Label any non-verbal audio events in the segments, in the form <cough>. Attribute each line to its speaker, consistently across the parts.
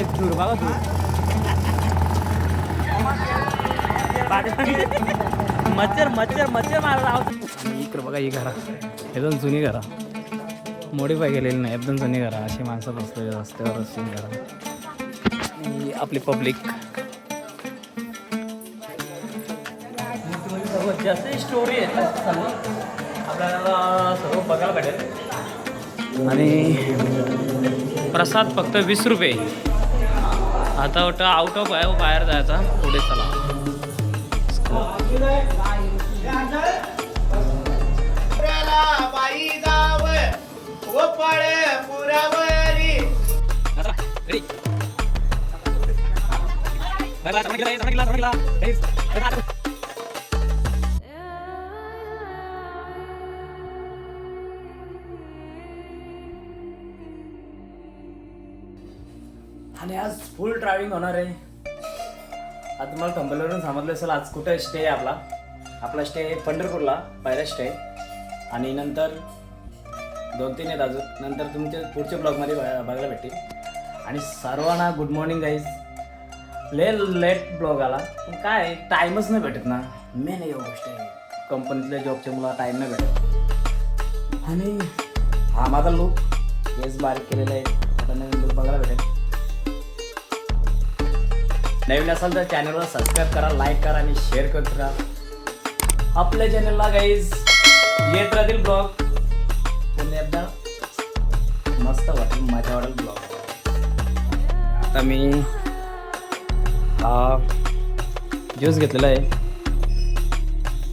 Speaker 1: एक धूर बघा धूर मच्छर मच्छर मच्छर मारला इकडे बघा ही घरा एकदम जुनी घरा मॉडीफाय केलेली नाही एकदम जुनी घरा अशी माणसं बसलेली रस्त्यावर अशी घरा आपली पब्लिक जास्त स्टोरी आहे सर्व आपल्याला सर्व बघायला भेटेल आणि प्रसाद फक्त वीस रुपये आता वाटतं आउट ऑफ आहे हो, बाहेर जायचा. पुढे चला.
Speaker 2: बाई
Speaker 1: फुल ड्रायव्हिंग होणार आहे. आज तुम्हाला कंपनीवरून सांगितलं असेल आज कुठं स्टे आहे आपला. आपला स्टे आहे पंढरपूरला पहिला स्टे आणि नंतर दोन तीन आहेत अजून. नंतर तुमच्या पुढच्या ब्लॉगमध्ये बघायला भेटतील आणि सर्वांना गुड मॉर्निंग गाईज ले लेट ब्लॉग आला. पण काय टाईमच नाही भेटत ना. मेन एक गोष्ट आहे. कंपनीतल्या जॉबच्या मुला टाईम नाही भेटत. आणि हा माझा लुक केस बारीक केलेला आहे. आता नवीन look बघायला भेटेल. नवीन असाल तर चॅनलला सबस्क्राईब करा लाईक करा आणि शेअर करत राहा. आपल्या चॅनलला गाईज येत राहतील ब्लॉग पुन्हा एकदा मस्त वाटेल मजा वाटेल ब्लॉग आता मी ज्यूस घेतलेला आहे.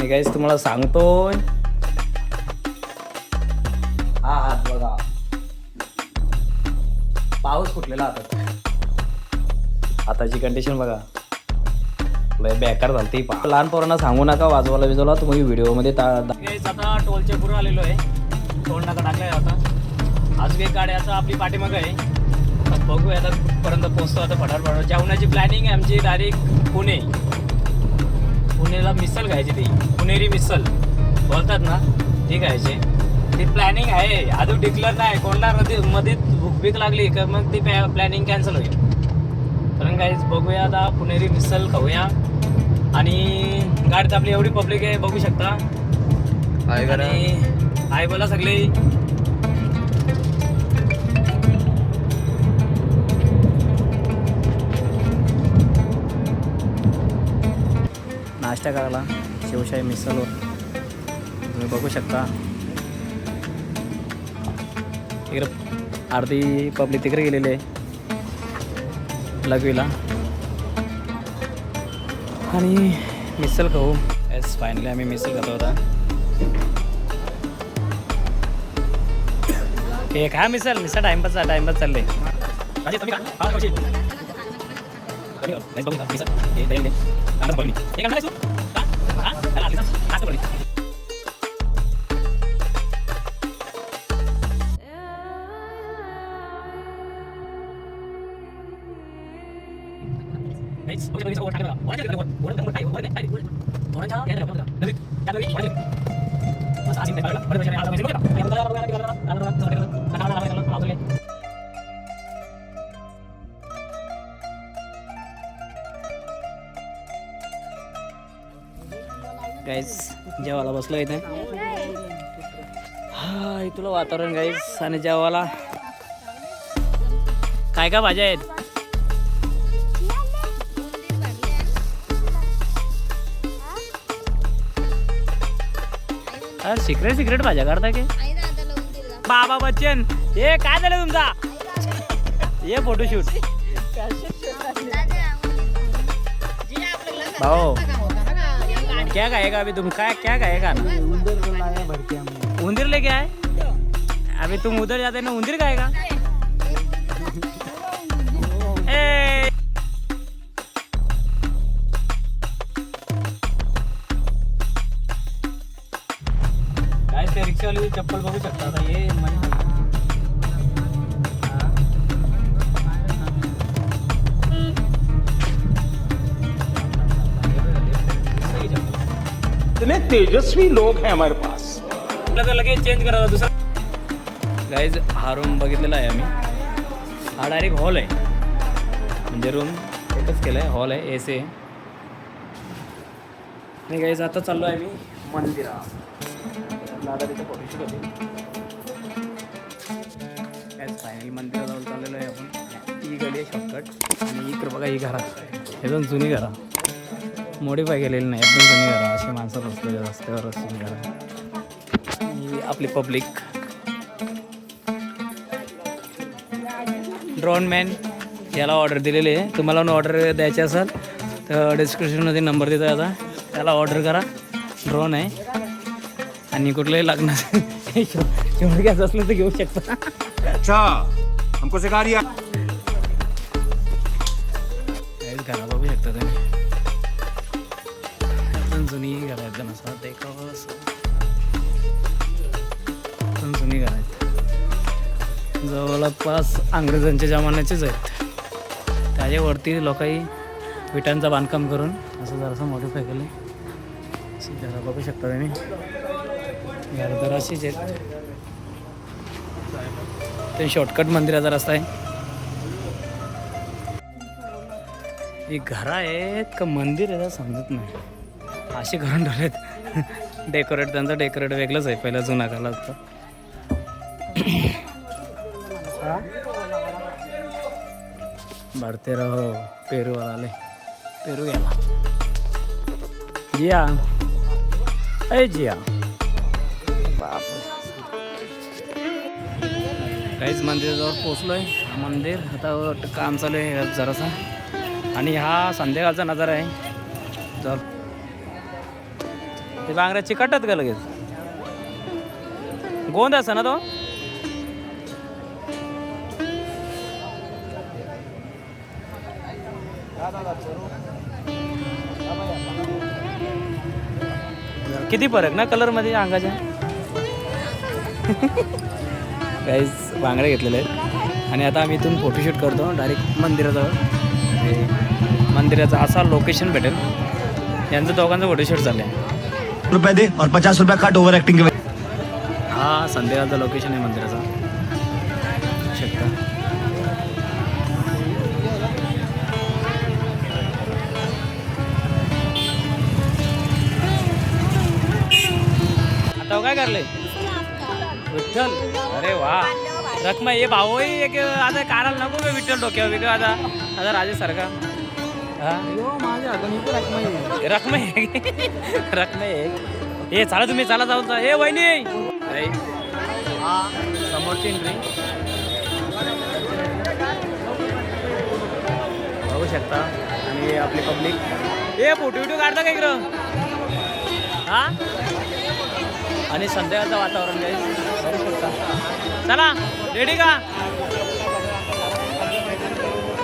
Speaker 1: मी गाईज तुम्हाला सांगतोय. हा हात बघा. पाऊस फुटलेला हातात आताची कंडिशन बघा. लय बेकार झाली ती पहा. लहान पोरांना सांगू नका वाजवायला विजवला तुम्ही व्हिडिओमध्ये आता टोलच्या पुढे आलेलो आहे. टोल नाका टाकलाय आता. अजून एक गाडी आता आपली पाठीमागं आहे. बघूया आता पर्यंत पोहोचतो आता फटाफट फटाफट जेवणाची प्लॅनिंग आहे आमची डायरेक्ट पुणे. पुणेला मिसल घ्यायची ती. पुणेरी मिसल बोलतात ना ती घ्यायची ती प्लॅनिंग आहे. अजून डिक्लेअर नाही. कोणला मध्ये भूक भीक लागली का मग ती प्लॅनिंग कॅन्सल होईल. कारण काहीच बघूया आता पुणेरी मिसल खाऊया. आणि गाडीत आपली एवढी पब्लिक आहे बघू शकता. आणि आहे बोला सगळे. नाश्ता करायला शिवशाही मिसलवर तुम्ही बघू शकता. इकडे अर्धी पब्लिक तिकडे गेलेली आहे. लघवीला आणि मिसल खाऊ एस फायनली आम्ही मिसल खातो होता हे काय मिसल मिसळ टाइमपास टाइमपास चालले गाईज जेवायला बसलो इथे. हा तुला वातावरण गाईज आणि जेवायला. काय काय भाज्या आहेत? अरे सिक्रेट सिक्रेट भाज्या काढता की? बाबा बच्चन हे काय झालं तुमचा? ये फोटोशूट भाऊ क्या खाएगा अभी तुम क्या क्या खाएगा ना उंदीर लेके आए? अभी तुम उधर जाते ना उंदीर खाएगा ए! काय ते रिक्षावाली चप्पल बघू शकता आता हे
Speaker 2: इतने तेजस्वी लोग हैं हमारे पास।
Speaker 1: लगेच चेंज करायचा दुसरा। गाईज हा रूम बघितलेला आहे आम्ही. हा डायरेक्ट हॉल आहे. म्हणजे रूम एकच केलं आहे हॉल आहे ए सी आहे. आणि काही आता चाललो आहे मी मंदिरा दादा तिथे फोटोशूट होते. फायनली जाऊन चाललेलो आहे आपण. ही गडी आहे शॉर्टकट आणि इकडं बघा ही घरा. एकदम जुनी घरा. मॉडीफाय केलेली नाही एकदम जुनी घरं अशी माणसं बसलेली रस्त्यावर जुनी घरं आपली पब्लिक ड्रोन मॅन याला ऑर्डर दिलेली आहे. तुम्हाला ऑर्डर द्यायची असेल तर डिस्क्रिप्शनमध्ये नंबर देतो आता. त्याला ऑर्डर करा. ड्रोन आहे. आणि कुठलंही लग्न <laughs> एवढं घ्यायचं असलं तर घेऊ शकता.
Speaker 2: अच्छा. हमको सिखा दिया.
Speaker 1: इंग्रजांच्या जमान्याचेच आहेत. त्याच्यावरती लोकांनी विटांचं बांधकाम करून असं जरासं मॉडिफाय केलं अशी घरं बघू शकता तुम्ही. घर तर अशीच आहेत. ते शॉर्टकट मंदिराचा रस्ता आहे. ही घरं आहेत का मंदिर आहे समजत नाही. असे घरून ठरलेत डेकोरेट त्यांचं डेकोरेट वेगळंच आहे. पहिला जुना काळात तर भरते रहो पेरूवर आले पेरू गेला जिया अय जिया बाप काहीच मंदिराजवळ पोचलोय मंदिर. आता काम चालू आहे जरासा. आणि हा संध्याकाळचा नजारा आहे. जर ते बांगऱ्या चिकटत का लगेच? गोंद असा ना तो? किती फरक ना कलरमध्ये अंगाच्या? काहीच बांगड्या घेतलेल्या आहेत. आणि आता आम्ही इथून फोटोशूट करतो डायरेक्ट मंदिराजवळ. मंदिराचं असा लोकेशन भेटेल. यांचं दोघांचं फोटोशूट चाललं आहे
Speaker 3: रुपए दे और पचास रुपया काट ओवर एक्टिंग के वजह
Speaker 1: हा संध्याकाळचं लोकेशन आहे मंदिराचा. हो करले. विठ्ठल. अरे वा. रखमा ये भाऊ एक आता काढायला नको का विठ्ठल डोक्यावर वेगळं आता आता राजेसारखा हा? रखमा रखमा ए चला तुम्ही चला जाऊन जा. ए वहिनी! अरे हा समोरची एंट्री बघू शकता. आणि आपली पब्लिक ए फोटो विटो काढता काय इकडं? हा? आणि संध्याकाळचं वातावरण काय बघू शकता. चला रेडी का?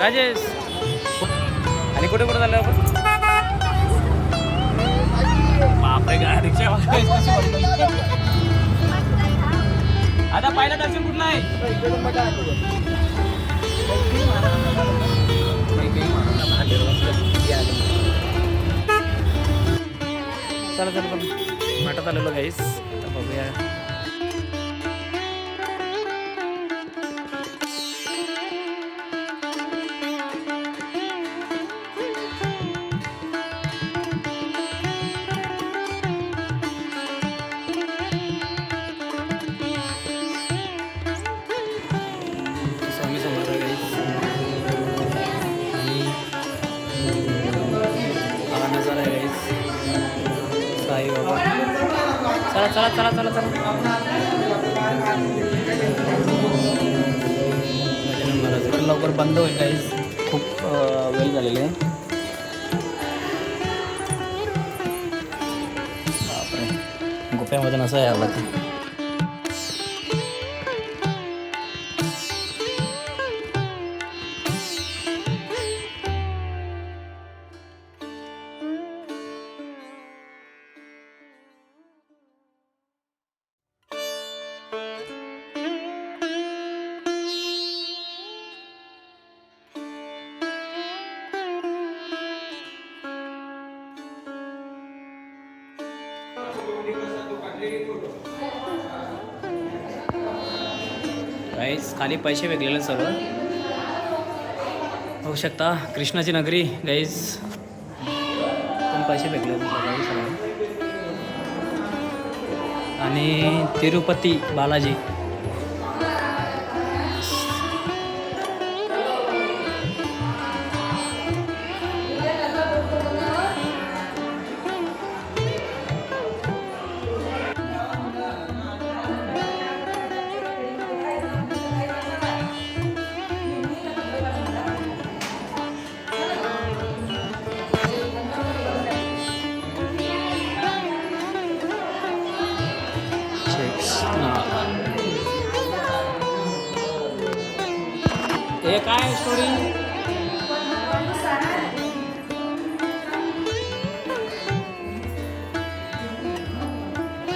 Speaker 1: राजेश. आणि कुठे कुठे चाललं आपण? बापरे का रिक्षा आता पहिला दर्शन कुठलं आहे? चला चला पण वाटत आलेलो गाईस आता बघूया स्वामी चला चला चला चला. लवकर बंद होईल काही खूप वेळ झालेले आहे. गुप्यामधून असं आहे लागतं खाली पैसे वेगलेले सर्व. होऊ शकता. कृष्णाची नगरी गाईज पण पैसे वेगले सकाळी आणि तिरुपती बालाजी. हे. काय स्टोरी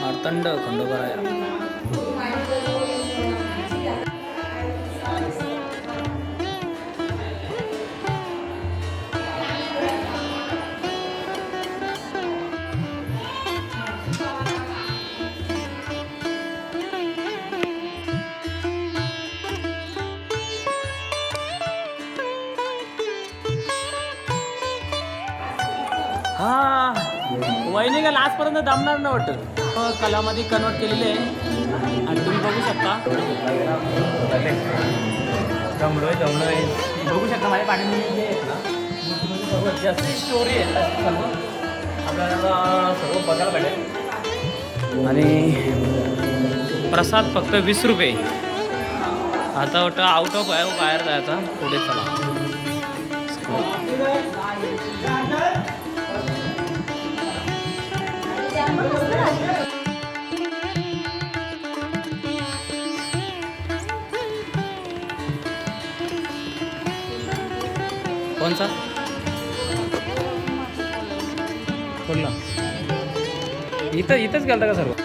Speaker 1: मार्तंड खंडोबराया. वहिनी का आजपर्यंत दमणार ना वाटत? हो, कलामध्ये कन्वर्ट केलेले आहे. आणि तुम्ही बघू शकता. जमलोय जमलोय बघू शकता माझ्या पाठीमध्ये ना. जास्त स्टोरी आहे. आपल्याला सर्व बघायला भेटेल. आणि प्रसाद फक्त वीस रुपये. आता वाटतं आउट ऑफ आहे बाहेर जायचा. पुढे चला. कोणचा? ना इथं इथंच गेलता का सर्व?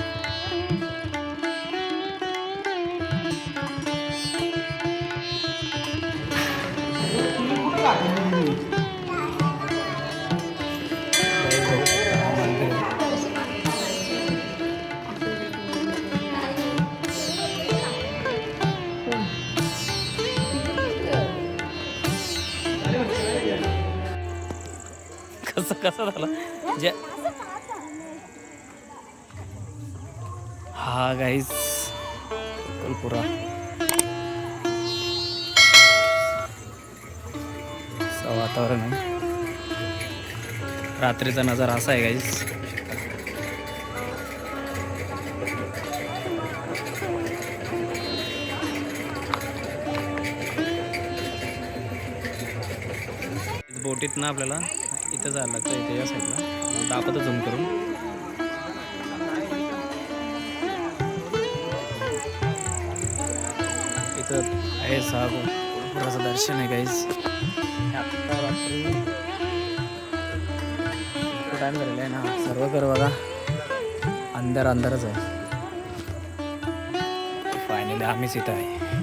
Speaker 1: कसं कसं झालं? जे हा गाईस पुरा वातावरण आहे. रात्रीचा नजारा असा आहे गाईस बोटीत ना आपल्याला. इथं जायला लागतं इथे या साईडला दाखवतो झूम करून. इथं आहे सहा पुराचं दर्शन आहे काहीच टाईम झालेला आहे ना. सर्व कर बघा. अंधार अंधारच आहे. फायनली आम्हीच इथं आहे.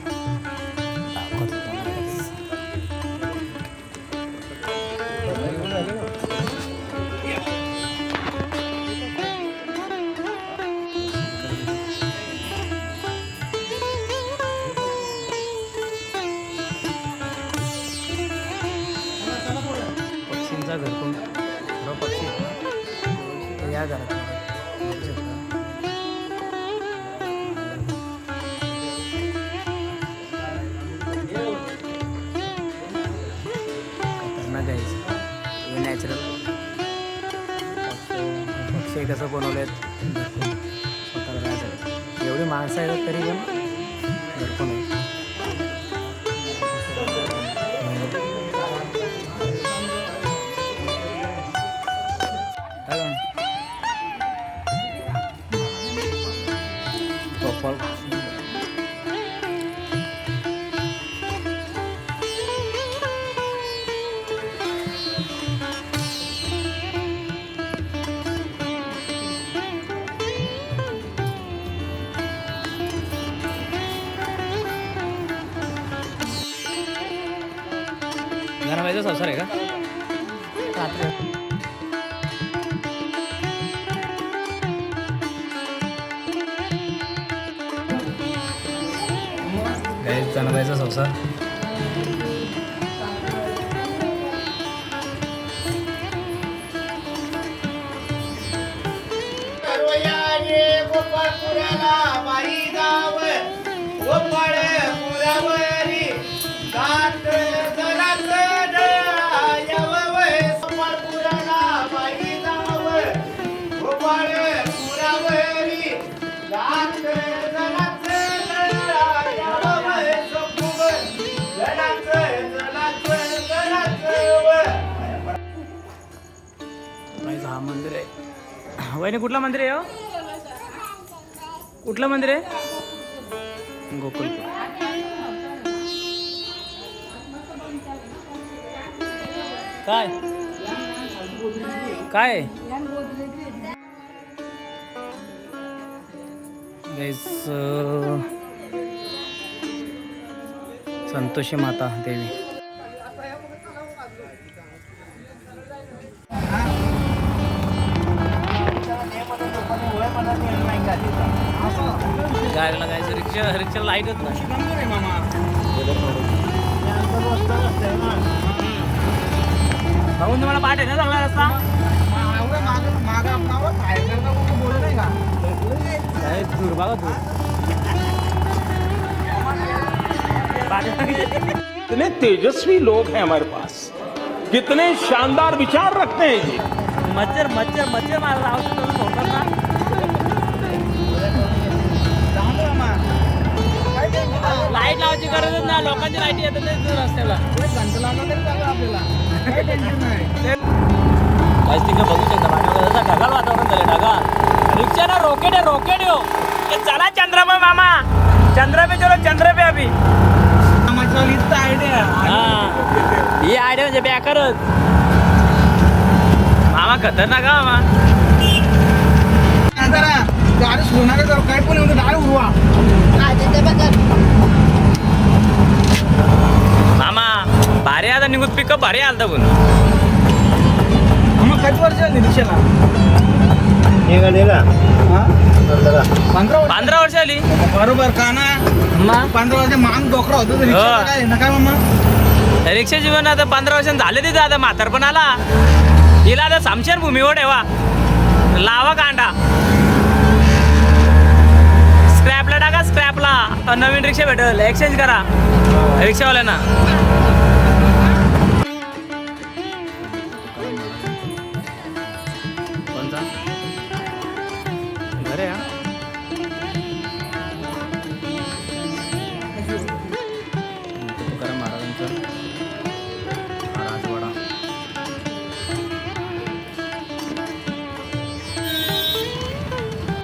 Speaker 1: पक्षींचा घरकुंड सर्व पक्षी. या घरात. बघू शकता. हे नॅचरल पक्षी कसं बनवले आहेत स्वतःला एवढी माणसं आहेत तरी पण घरकुंड आहे. पप्पा घराबाईचा संसार आहे का वहिनी कुठलं मंदिर आहे हो? कुठलं मंदिर आहे? गोकुलपूर. काय? काय? संतोषी माता देवी. रिक्षा लाईटच नाही. भाऊन तुम्हाला पाठ आहे ना चांगला रस्ता? काय दूर बघा दूर
Speaker 4: कितने तेजस्वी लोग हैं हमारे पास। कितने शानदार विचार रखते हैं जी
Speaker 1: मच्छर मच्छर मच्छर मारला लाइट लावायची गरजच नाही लोकांची लाइट येतात नाही रस्त्याला. काहीच तिकडे बघू शकता वातावरण झालं रिक्षा ना रॉकेट आहे रॉकेट हो ये चला चंद्र पे मामा. चंद्र पे चलो चंद्र पे अभी हा. ही आयडिया म्हणजे बेकारच मामा खतरनाक हा मामा.
Speaker 5: गाडी सोनार काय पण येऊन डाळ उरवा
Speaker 1: मामा भारी आता निघून पिकअप भारी आलता पण.
Speaker 5: मग किती वर्ष झाली रिक्षाला पंधरा.
Speaker 1: पंधरा वर्ष? आली.
Speaker 5: बरोबर का ना?
Speaker 1: मग
Speaker 5: पंधरा वर्ष मांग डोकरा होतो
Speaker 1: हो.
Speaker 5: काय ना काय मग.
Speaker 1: रिक्षा जीवन आता पंधरा वर्षांनी झाले तिथे आता म्हातारपणाला हिला आता सामशान भूमीवर ठेवा. लावा कांडा. स्क्रॅपला टाका स्क्रॅपला नवीन रिक्षा भेटेल. एक्सचेंज करा. रिक्षावाल्यांना.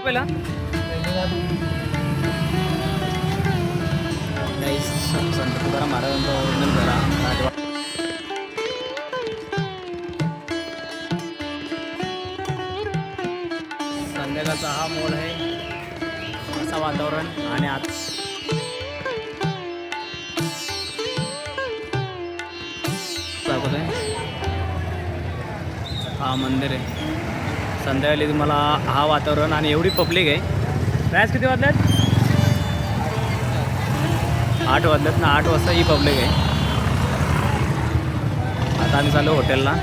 Speaker 1: पहिला. संत तुकाराम महाराजांचा ओरिजिनल राजवाडा संध्याकाळचा हा मोल आहे. असं वातावरण आणि आज. दाखवत आहे. हा मंदिर आहे. संध्याकाळी तुम्हाला हा वातावरण आणि एवढी पब्लिक आहे. प्रायस किती वाजल्यात? आठ वाजल्यात ना आठ वाजता ही पब्लिक आहे. आता आम्ही चालू हॉटेलला.